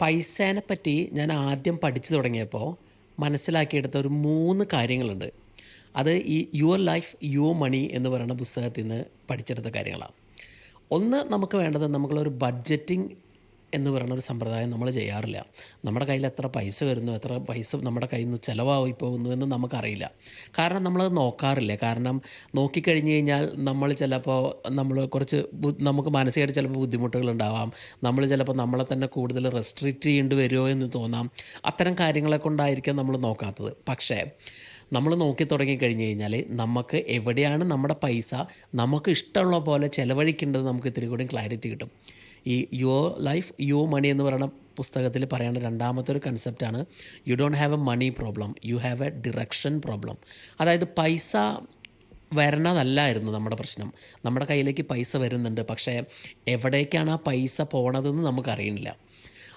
പൈസേനെ പറ്റി ഞാൻ ആദ്യം പഠിച്ചു തുടങ്ങിയപ്പോൾ മനസ്സിലാക്കിയെടുത്ത ഒരു മൂന്ന് കാര്യങ്ങളുണ്ട്. അത് ഈ യുവർ ലൈഫ് യുവർ മണി എന്ന് പറയുന്ന പുസ്തകത്തിൽ നിന്ന് പഠിച്ചെടുത്ത കാര്യങ്ങളാണ്. ഒന്ന് നമുക്ക് വേണ്ടത് നമുക്കുള്ളൊരു ബഡ്ജറ്റിംഗ് എന്ന് പറയുന്ന ഒരു സമ്പ്രദായം നമ്മൾ ചെയ്യാറില്ല. നമ്മുടെ കയ്യിൽ എത്ര പൈസ വരുന്നു എത്ര പൈസ നമ്മുടെ കയ്യിൽ നിന്ന് ചിലവായി പോകുന്നു എന്ന് നമുക്കറിയില്ല. കാരണം നമ്മളത് നോക്കാറില്ല. കാരണം നോക്കിക്കഴിഞ്ഞ് കഴിഞ്ഞാൽ നമ്മൾ ചിലപ്പോൾ നമ്മൾ കുറച്ച് നമുക്ക് മാനസികമായിട്ട് ചിലപ്പോൾ ബുദ്ധിമുട്ടുകൾ ഉണ്ടാവാം നമ്മൾ ചിലപ്പോൾ നമ്മളെ തന്നെ കൂടുതൽ റെസ്ട്രിക്റ്റ് ചെയ്യേണ്ടി വരുമോ എന്ന് തോന്നാം. അത്തരം കാര്യങ്ങളെ കൊണ്ടായിരിക്കാം നമ്മൾ നോക്കാത്തത്. പക്ഷേ നമ്മൾ നോക്കി തുടങ്ങി കഴിഞ്ഞ് കഴിഞ്ഞാൽ നമുക്ക് എവിടെയാണ് നമ്മുടെ പൈസ നമുക്ക് ഇഷ്ടമുള്ള പോലെ ചിലവഴിക്കേണ്ടത് നമുക്ക് ഇത്തിരി കൂടി ക്ലാരിറ്റി കിട്ടും. ഈ യുവർ ലൈഫ് യുവർ മണി എന്ന് പറയുന്ന പുസ്തകത്തിൽ പറയുന്ന രണ്ടാമത്തെ ഒരു കൺസെപ്റ്റാണ് you don't have a money problem you have a direction problem അതായത് പൈസ വരണതല്ലായിരുന്നു നമ്മുടെ പ്രശ്നം. നമ്മുടെ കയ്യിലേക്ക് പൈസ വരുന്നുണ്ട് പക്ഷേ എവിടേക്കാണ് ആ പൈസ പോണതെന്ന് നമുക്കറിയണില്ല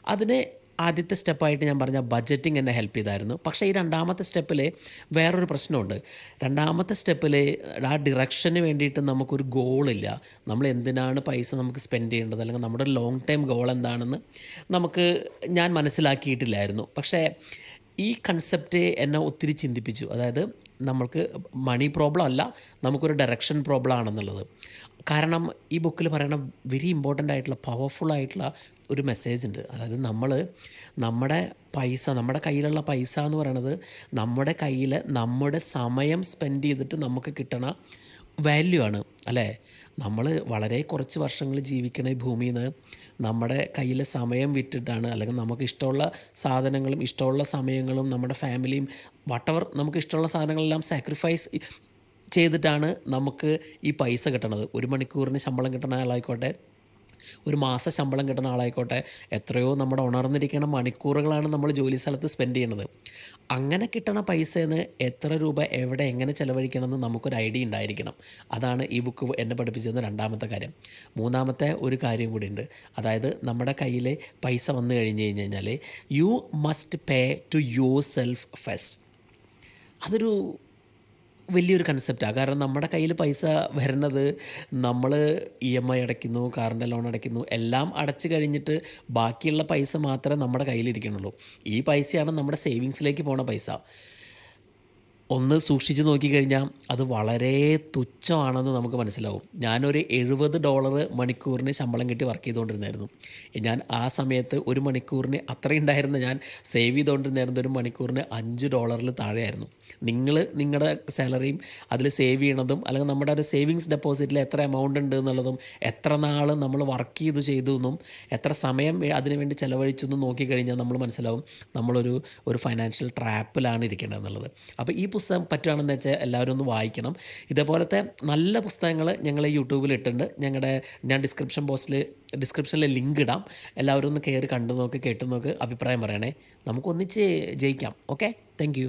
അതിന് ആദ്യത്തെ സ്റ്റെപ്പായിട്ട് ഞാൻ പറഞ്ഞ ബജറ്റിംഗ് എന്നെ ഹെൽപ്പ് ചെയ്തായിരുന്നു. പക്ഷേ ഈ രണ്ടാമത്തെ സ്റ്റെപ്പിൽ വേറൊരു പ്രശ്നമുണ്ട്. രണ്ടാമത്തെ സ്റ്റെപ്പിൽ ആ ഡിറക്ഷന് വേണ്ടിയിട്ട് നമുക്കൊരു ഗോളില്ല നമ്മൾ എന്തിനാണ് പൈസ നമുക്ക് സ്പെൻഡ് ചെയ്യേണ്ടത്? അല്ലെങ്കിൽ നമ്മുടെ ലോങ് ടൈം ഗോൾ എന്താണെന്ന് നമുക്ക് ഞാൻ മനസ്സിലാക്കിയിട്ടില്ലായിരുന്നു. പക്ഷേ ഈ കൺസെപ്റ്റ് എന്നെ ഒത്തിരി ചിന്തിപ്പിച്ചു. അതായത് നമ്മൾക്ക് മണി പ്രോബ്ലം അല്ല നമുക്കൊരു ഡയറക്ഷൻ പ്രോബ്ലം ആണെന്നുള്ളത്. കാരണം ഈ ബുക്കിൽ പറയുന്ന വെരി ഇമ്പോർട്ടന്റ് ആയിട്ടുള്ള പവർഫുൾ ആയിട്ടുള്ള ഒരു മെസ്സേജ് ഉണ്ട്. അതായത് നമ്മൾ നമ്മുടെ പൈസ നമ്മുടെ കയ്യിലുള്ള പൈസ എന്ന് പറയുന്നത് നമ്മുടെ കയ്യിൽ നമ്മുടെ സമയം സ്പെൻഡ് ചെയ്തിട്ട് നമുക്ക് കിട്ടണ വാല്യൂ ആണ് അല്ലേ? നമ്മൾ വളരെ കുറച്ച് വർഷങ്ങൾ ജീവിക്കണ ഈ ഭൂമിയിൽ നിന്ന് നമ്മുടെ കയ്യിലെ സമയം വിറ്റിട്ടാണ് അല്ലെങ്കിൽ നമുക്ക് ഇഷ്ടമുള്ള സാധനങ്ങളും ഇഷ്ടമുള്ള സമയങ്ങളും നമ്മുടെ ഫാമിലിയും വട്ടവർ നമുക്ക് ഇഷ്ടമുള്ള സാധനങ്ങളെല്ലാം സാക്രിഫൈസ് ചെയ്തിട്ടാണ് നമുക്ക് ഈ പൈസ കിട്ടണത്. ഒരു മണിക്കൂറിന് ശമ്പളം കിട്ടണ ആളായിക്കോട്ടെ ഒരു മാസ ശമ്പളം കിട്ടുന്ന ആളായിക്കോട്ടെ എത്രയോ നമ്മുടെ ഉണർന്നിരിക്കുന്ന മണിക്കൂറുകളാണ് നമ്മൾ ജോലി സ്ഥലത്ത് സ്പെൻഡ് ചെയ്യുന്നത്. അങ്ങനെ കിട്ടണ പൈസയെന്ന് എത്ര രൂപ എവിടെ എങ്ങനെ ചെലവഴിക്കണമെന്ന് നമുക്കൊരു ഐഡിയ ഉണ്ടായിരിക്കണം. അതാണ് ഈ ബുക്ക് എന്നെ പഠിപ്പിച്ചിരുന്ന രണ്ടാമത്തെ കാര്യം. മൂന്നാമത്തെ ഒരു കാര്യം കൂടി ഉണ്ട് അതായത് നമ്മുടെ കയ്യിൽ പൈസ വന്നു കഴിഞ്ഞ് കഴിഞ്ഞ് കഴിഞ്ഞാൽ you must pay to yourself first അതൊരു വലിയൊരു കൺസെപ്റ്റാണ് കാരണം നമ്മുടെ കയ്യിൽ പൈസ വരുന്നത് നമ്മൾ ഇ എം ഐ അടയ്ക്കുന്നു കാറിന്റെ ലോൺ അടയ്ക്കുന്നു എല്ലാം അടച്ചു കഴിഞ്ഞിട്ട് ബാക്കിയുള്ള പൈസ മാത്രമേ നമ്മുടെ കയ്യിലിരിക്കണുള്ളൂ ഈ പൈസയാണ് നമ്മുടെ സേവിങ്സിലേക്ക് പോണ പൈസ. ഒന്ന് സൂക്ഷിച്ച് നോക്കിക്കഴിഞ്ഞാൽ അത് വളരെ തുച്ഛമാണെന്ന് നമുക്ക് മനസ്സിലാവും. ഞാനൊരു എഴുപത് ഡോളർ മണിക്കൂറിന് ശമ്പളം കിട്ടി വർക്ക് ചെയ്തുകൊണ്ടിരുന്നായിരുന്നു ഞാൻ ആ സമയത്ത് ഒരു മണിക്കൂറിന് അത്രയും ഉണ്ടായിരുന്ന ഞാൻ സേവ് ചെയ്തുകൊണ്ടിരുന്നായിരുന്ന ഒരു മണിക്കൂറിന് അഞ്ച് ഡോളറിൽ താഴെയായിരുന്നു. നിങ്ങൾ നിങ്ങളുടെ സാലറിയും അതിൽ സേവ് ചെയ്യണതും അല്ലെങ്കിൽ നമ്മുടെ ഒരു സേവിങ്സ് ഡെപ്പോസിറ്റിൽ എത്ര എമൗണ്ട് ഉണ്ട് എന്നുള്ളതും എത്ര നാൾ നമ്മൾ വർക്ക് ചെയ്ത് ചെയ്തു എന്നും എത്ര സമയം അതിനുവേണ്ടി അതിനു വേണ്ടി ചിലവഴിച്ചു എന്നും നോക്കിക്കഴിഞ്ഞാൽ നമ്മൾ മനസ്സിലാവും നമ്മളൊരു ഒരു ഫൈനാൻഷ്യൽ ട്രാപ്പിലാണ് ഇരിക്കേണ്ടത് എന്നുള്ളത്. അപ്പോൾ ഈ പുസ്തകം പറ്റുകയാണെന്ന് വെച്ചാൽ എല്ലാവരും ഒന്ന് വായിക്കണം. ഇതേപോലത്തെ നല്ല പുസ്തകങ്ങൾ ഞങ്ങൾ യൂട്യൂബിൽ ഇട്ടിട്ടുണ്ട്. ഞങ്ങളുടെ ഞാൻ ഡിസ്ക്രിപ്ഷൻ ബോക്സിൽ ഡിസ്ക്രിപ്ഷനിൽ ലിങ്ക് ഇടാം. എല്ലാവരും ഒന്ന് കയറി കണ്ടു നോക്ക് കേട്ടു നോക്ക് അഭിപ്രായം പറയണേ. നമുക്കൊന്നിച്ച് ജയിക്കാം. ഓക്കെ? താങ്ക്